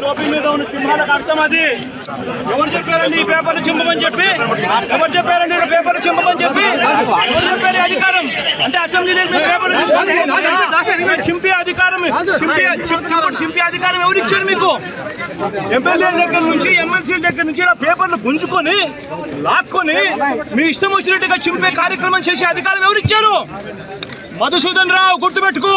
టోపీ మీద ఉన్న సింహాలకు అర్థం అది. ఎవరు చెప్పారండి ఈ పేపర్లు చింపమని చెప్పి? ఎవరు చెప్పారండి ఈ పేపర్లు చింపమని చెప్పి? ఎవరు చెప్పారు అధికారం? అంటే అసెంబ్లీలో మీ పేపర్లు చింపే అధికారం చింపే చింపే అధికారం ఎవరు ఇచ్చారు మీకు? ఎమ్మెల్యే దగ్గర నుంచి ఎమ్మెల్సీ దగ్గర నుంచి ఇలా పేపర్లు గుంజుకొని లాక్కొని మీ ఇష్టం వచ్చినట్టుగా చింపే కార్యక్రమం చేసే అధికారం ఎవరు ఇచ్చారు? మధుసూదన్ రావు గుర్తుపెట్టుకో.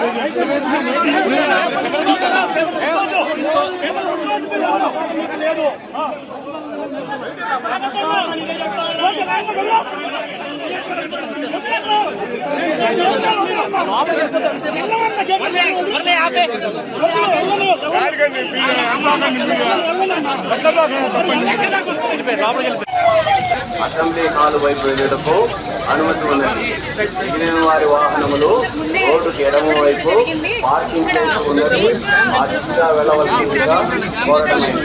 లేదు అసెంబ్లీ హాల్ వైపు వెళ్ళటకు అనుమతి ఉన్నది. మిగిలిన వారి వాహనములు రోడ్డుకి ఎడమ వైపు పార్కింగ్ ప్లేస్ ఉన్నది. అతిగా వెళ్ళవలసిందిగా కోరడమైంది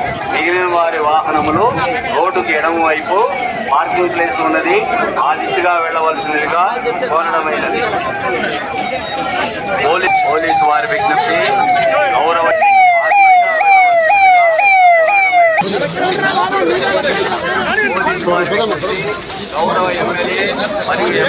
మిగిలిన వారి వాహనములు రోడ్డుకి ఎడమ వైపు పార్కింగ్ ప్లేస్ ఉన్నది. ఆ దిశగా వెళ్ళవలసిందిగా కోరడమైనది. పోలీస్ పోలీసు వారి విజ్ఞప్తి గౌరవ గౌరవ ఎమ్మెల్యే మరియు